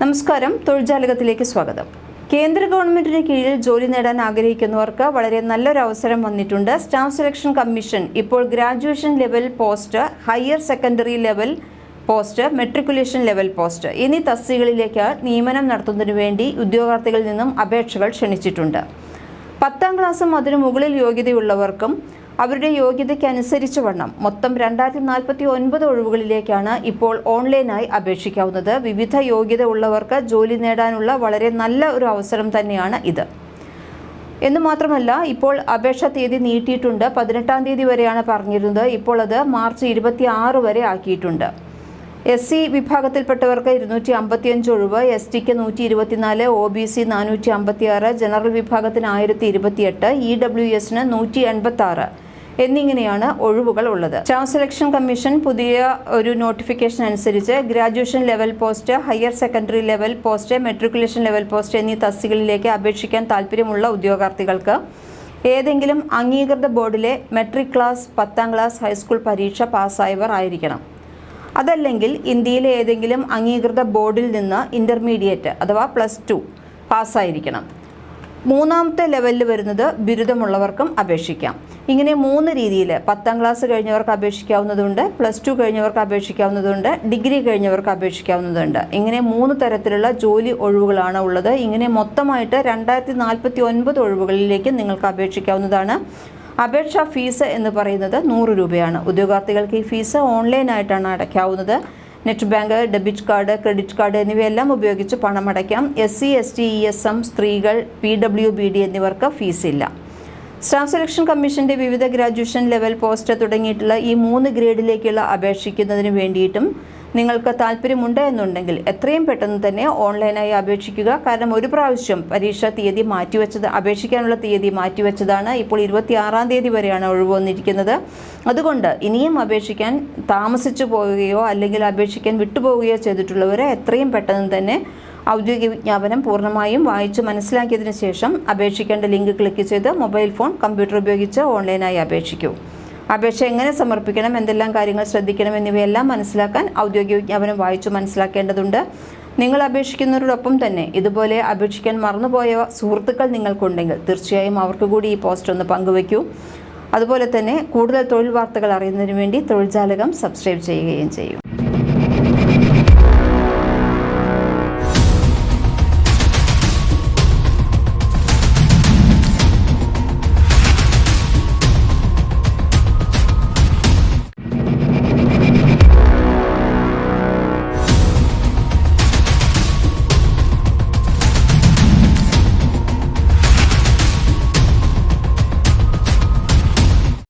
നമസ്കാരം. തൊഴിൽജാലകത്തിലേക്ക് സ്വാഗതം. കേന്ദ്ര ഗവൺമെന്റിന് കീഴിൽ ജോലി നേടാൻ ആഗ്രഹിക്കുന്നവർക്ക് വളരെ നല്ലൊരു അവസരം വന്നിട്ടുണ്ട്. സ്റ്റാഫ് സെലക്ഷൻ കമ്മീഷൻ ഇപ്പോൾ graduation level post higher secondary level post matriculation level post എന്നീ തസ്തികളിലേക്ക് നിയമനം നടത്തുന്നതിനു വേണ്ടി ഉദ്യോഗാർത്ഥികളിൽ നിന്നും അപേക്ഷകൾ ക്ഷണിച്ചിട്ടുണ്ട്. പത്താം ക്ലാസ്സും അതിനു മുകളിൽ യോഗ്യതയുള്ളവർക്കും അവരുടെ യോഗ്യതയ്ക്കനുസരിച്ച് വണ്ണം. മൊത്തം രണ്ടായിരത്തി നാൽപ്പത്തി ഒൻപത് ഒഴിവുകളിലേക്കാണ് ഇപ്പോൾ ഓൺലൈനായി അപേക്ഷിക്കാവുന്നത്. വിവിധ യോഗ്യത ഉള്ളവർക്ക് ജോലി നേടാനുള്ള വളരെ നല്ല ഒരു അവസരം തന്നെയാണ് ഇത്. എന്ന് മാത്രമല്ല ഇപ്പോൾ അപേക്ഷ തീയതി നീട്ടിയിട്ടുണ്ട്. പതിനെട്ടാം തീയതി വരെയാണ് പറഞ്ഞിരുന്നത്. ഇപ്പോൾ അത് മാർച്ച് ഇരുപത്തി ആറ് വരെ ആക്കിയിട്ടുണ്ട്. എസ് സി വിഭാഗത്തിൽപ്പെട്ടവർക്ക് ഇരുന്നൂറ്റി അമ്പത്തിയഞ്ച് ഒഴിവ് എസ് ടിക്ക് നൂറ്റി ഇരുപത്തിനാല് ഒ ബി സി നാനൂറ്റി അമ്പത്തി ആറ് ജനറൽ വിഭാഗത്തിന് ആയിരത്തി ഇരുപത്തിയെട്ട് ഇ ഡബ്ല്യു എസിന് നൂറ്റി എൺപത്തി ആറ് എന്നിങ്ങനെയാണ് ഒഴിവുകൾ ഉള്ളത്. സ്റ്റാഫ് സെലക്ഷൻ കമ്മീഷൻ പുതിയ ഒരു നോട്ടിഫിക്കേഷൻ അനുസരിച്ച് graduation level post higher secondary level post matriculation level post എന്നീ തസ്തികളിലേക്ക് അപേക്ഷിക്കാൻ താൽപ്പര്യമുള്ള ഉദ്യോഗാർത്ഥികൾക്ക് ഏതെങ്കിലും അംഗീകൃത ബോർഡിലെ മെട്രിക് ക്ലാസ് പത്താം ക്ലാസ് ഹൈസ്കൂൾ പരീക്ഷ പാസ്സായവർ ആയിരിക്കണം. അതല്ലെങ്കിൽ ഇന്ത്യയിലെ ഏതെങ്കിലും അംഗീകൃത ബോർഡിൽ നിന്ന് ഇന്റർമീഡിയറ്റ് അഥവാ പ്ലസ് ടു പാസ്സായിരിക്കണം. മൂന്നാമത്തെ ലെവലിൽ വരുന്നത് ബിരുദമുള്ളവർക്കും അപേക്ഷിക്കാം. ഇങ്ങനെ മൂന്ന് രീതിയിൽ പത്താം ക്ലാസ് കഴിഞ്ഞവർക്ക് അപേക്ഷിക്കാവുന്നതുണ്ട് പ്ലസ് ടു കഴിഞ്ഞവർക്ക് അപേക്ഷിക്കാവുന്നതുണ്ട് ഡിഗ്രി കഴിഞ്ഞവർക്ക് അപേക്ഷിക്കാവുന്നതുണ്ട്. ഇങ്ങനെ മൂന്ന് തരത്തിലുള്ള ജോലി ഒഴിവുകളാണ് ഉള്ളത്. ഇങ്ങനെ മൊത്തമായിട്ട് രണ്ടായിരത്തി നാൽപ്പത്തി ഒൻപത് ഒഴിവുകളിലേക്ക് നിങ്ങൾക്ക് അപേക്ഷിക്കാവുന്നതാണ്. അപേക്ഷാ ഫീസ് എന്ന് പറയുന്നത് നൂറ് രൂപയാണ്. ഉദ്യോഗാർത്ഥികൾക്ക് ഈ ഫീസ് ഓൺലൈനായിട്ടാണ് അടയ്ക്കാവുന്നത്. Net bank debit card credit card എന്നിവയെല്ലാം ഉപയോഗിച്ച് പണമടയ്ക്കാം. S C S T E S M സ്ത്രീകൾ പി ഡബ്ല്യു ബി ഡി എന്നിവർക്ക് ഫീസില്ല സ്റ്റാഫ് സെലക്ഷൻ കമ്മീഷന്റെ വിവിധ ഗ്രാജുവേഷൻ ലെവൽ പോസ്റ്റ് തുടങ്ങിയിട്ടുള്ള ഈ മൂന്ന് ഗ്രേഡിലേക്കുള്ള അപേക്ഷിക്കുന്നതിന് വേണ്ടിയിട്ടും നിങ്ങൾക്ക് താല്പര്യമുണ്ട് എന്നുണ്ടെങ്കിൽ എത്രയും പെട്ടെന്ന് തന്നെ ഓൺലൈനായി അപേക്ഷിക്കുക. കാരണം ഒരു പ്രാവശ്യം പരീക്ഷാ തീയതി മാറ്റിവെച്ചത് അപേക്ഷിക്കാനുള്ള തീയതി മാറ്റിവെച്ചതാണ് ഇപ്പോൾ ഇരുപത്തിയാറാം തീയതി വരെയാണ് ഒഴിവ് വന്നിരിക്കുന്നത്. അതുകൊണ്ട് ഇനിയും അപേക്ഷിക്കാൻ താമസിച്ചു പോവുകയോ അല്ലെങ്കിൽ അപേക്ഷിക്കാൻ വിട്ടുപോവുകയോ ചെയ്തിട്ടുള്ളവരെ എത്രയും പെട്ടെന്ന് തന്നെ ഔദ്യോഗിക വിജ്ഞാപനം പൂർണമായും വായിച്ച് മനസ്സിലാക്കിയതിനു ശേഷം അപേക്ഷിക്കേണ്ട ലിങ്ക് ക്ലിക്ക് ചെയ്ത് മൊബൈൽ ഫോൺ കമ്പ്യൂട്ടർ ഉപയോഗിച്ച് ഓൺലൈനായി അപേക്ഷിക്കൂ. അപേക്ഷ എങ്ങനെ സമർപ്പിക്കണം എന്തെല്ലാം കാര്യങ്ങൾ ശ്രദ്ധിക്കണം എന്നിവയെല്ലാം മനസ്സിലാക്കാൻ ഔദ്യോഗിക വിജ്ഞാപനം വായിച്ചു മനസ്സിലാക്കേണ്ടതുണ്ട്. നിങ്ങൾ അപേക്ഷിക്കുന്നവരോടൊപ്പം തന്നെ ഇതുപോലെ അപേക്ഷിക്കാൻ മറന്നുപോയ സുഹൃത്തുക്കൾ നിങ്ങൾക്കുണ്ടെങ്കിൽ തീർച്ചയായും അവർക്ക് കൂടി ഈ പോസ്റ്റ് ഒന്ന് പങ്കുവയ്ക്കൂ. അതുപോലെ തന്നെ കൂടുതൽ തൊഴിൽ വാർത്തകൾ അറിയുന്നതിന് വേണ്ടി തൊഴിൽ ജാലകം സബ്സ്ക്രൈബ് ചെയ്യുകയും ചെയ്യും.